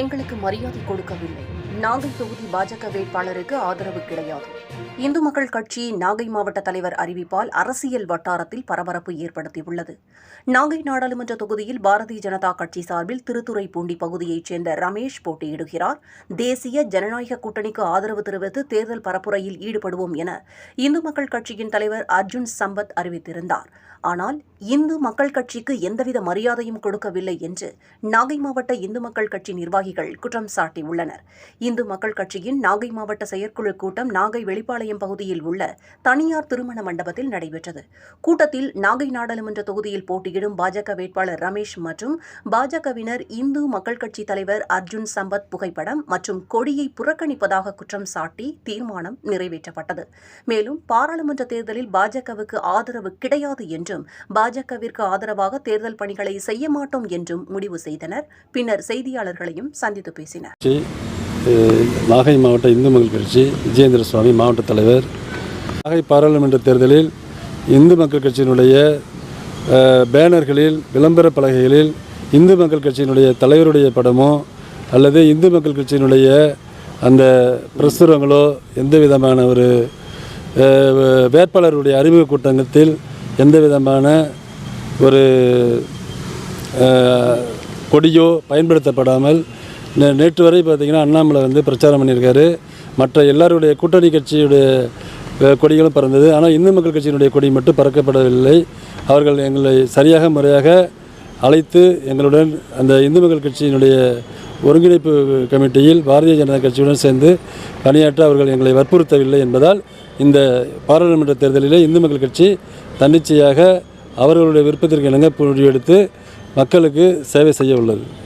எங்களுக்கு மரியாதை கொடுக்கவில்லை. நாகை தொகுதி பாஜக வேட்பாளருக்கு ஆதரவு கிடையாது. இந்து மக்கள் கட்சி நாகை மாவட்ட தலைவர் அறிவிப்பால் அரசியல் வட்டாரத்தில் பரபரப்பு ஏற்படுத்தியுள்ளது. நாகை நாடாளுமன்ற தொகுதியில் பாரதிய ஜனதா கட்சி சார்பில் திருத்துறைப்பூண்டி பகுதியைச் சேர்ந்த ரமேஷ் போட்டியிடுகிறார். தேசிய ஜனநாயக கூட்டணிக்கு ஆதரவு தெரிவித்து தேர்தல் பரப்புரையில் ஈடுபடுவோம் என இந்து மக்கள் கட்சியின் தலைவர் அர்ஜுன் சம்பத் அறிவித்திருந்தார். ஆனால் இந்து மக்கள் கட்சிக்கு எந்தவித மரியாதையும் கொடுக்கவில்லை என்று நாகை மாவட்ட இந்து மக்கள் கட்சி நிர்வாகிகள் குற்றம் சாட்டியுள்ளனர். இந்து மக்கள் கட்சியின் நாகை மாவட்ட செயற்குழு கூட்டம் நாகை வெளிப்பாளையம் பகுதியில் உள்ள தனியார் திருமண மண்டபத்தில் நடைபெற்றது. கூட்டத்தில் நாகை நாடாளுமன்ற தொகுதியில் போட்டியிடும் பாஜக வேட்பாளர் ரமேஷ் மற்றும் பாஜகவினர் இந்து மக்கள் கட்சி தலைவர் அர்ஜுன் சம்பத் புகைப்படம் மற்றும் கொடியை புறக்கணிப்பதாக குற்றம் சாட்டி தீர்மானம் நிறைவேற்றப்பட்டது. மேலும் பாராளுமன்ற தேர்தலில் பாஜகவுக்கு ஆதரவு கிடையாது என்றும் பாஜகவிற்கு ஆதரவாக தேர்தல் பணிகளை செய்ய மாட்டோம் என்றும் முடிவு செய்தனர். பின்னர் செய்தியாளர்களையும் சந்தித்து பேசினர். நாகை மாவட்ட இந்து மக்கள் கட்சி விஜயேந்திர சுவாமி மாவட்ட தலைவர். நாகை பாராளுமன்ற தேர்தலில் இந்து மக்கள் கட்சியினுடைய பேனர்களில் விளம்பர பலகைகளில் இந்து மக்கள் கட்சியினுடைய தலைவருடைய படமோ அல்லது இந்து மக்கள் கட்சியினுடைய அந்த பிரசுரங்களோ எந்த விதமான ஒரு வேட்பாளருடைய அறிமுக கூட்டங்கத்தில் எந்த விதமான ஒரு கொடியோ பயன்படுத்தப்படாமல் நே- நேற்று வரை பார்த்திங்கன்னா அண்ணாமலை வந்து பிரச்சாரம் பண்ணியிருக்காரு. மற்ற எல்லாருடைய கூட்டணி கட்சியுடைய கொடிகளும் பறந்தது. ஆனால் இந்து மக்கள் கட்சியினுடைய கொடி மட்டும் பறக்கப்படவில்லை. அவர்கள் எங்களை சரியாக முறையாக அழைத்து எங்களுடன் அந்த இந்து மக்கள் கட்சியினுடைய ஒருங்கிணைப்பு கமிட்டியில் பாரதிய ஜனதா கட்சியுடன் சேர்ந்து பணியாற்ற அவர்கள் எங்களை வற்புறுத்தவில்லை என்பதால் இந்த பாராளுமன்ற தேர்தலிலே இந்து மக்கள் கட்சி தன்னிச்சையாக அவர்களுடைய விருப்பத்திற்கு இணங்க முடிவெடுத்து மக்களுக்கு சேவை செய்ய உள்ளது.